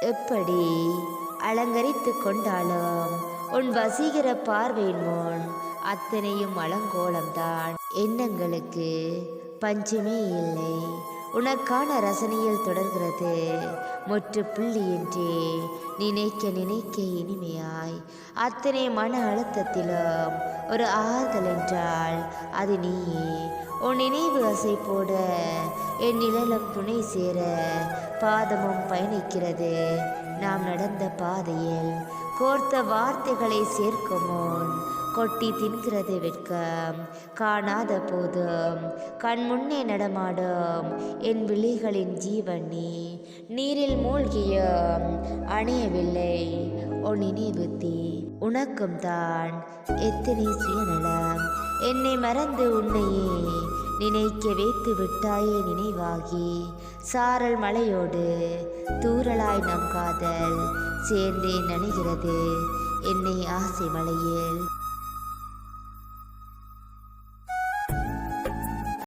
எப்படி அலங்கரித்து கொண்டாலும் உன் வசீகர பார்வையின் முன் அத்தனையும் அலங்கோலம்தான். எண்ணங்களுக்கு பஞ்சமே இல்லை. உனக்கான ரசனையில் தொடர்கிறது. முற்று என்றே நினைக்க நினைக்க இனிமையாய். அத்தனை மன அழுத்தத்திலும் ஒரு ஆறுதல் என்றால் அது நீயே. உன் நினைவு அசை போட என் நிழலும் துணை சேர பாதமும் பயணிக்கிறது. நாம் நடந்த பாதையில் கோர்த்த வார்த்தைகளை சேர்க்கும் முன் கொட்டி தின்கிறது வெட்கம். காணாத போதும் கண் முன்னே நடமாடும் என் விழிகளின் ஜீவன் நீ. நீரில் மூழ்கியும் அணையவில்லை. உன் நினைவு தீ உனக்கும் தான். எத்தனை சுயநலம். என்னை மறந்து உன்னையே நினைக்க வைத்து விட்டாயே நினைவாகி. சாரல் மலையோடு தூறலாய் நம் காதல் சேர்ந்தே நனைகிறது. என்னை ஆசை மலையில்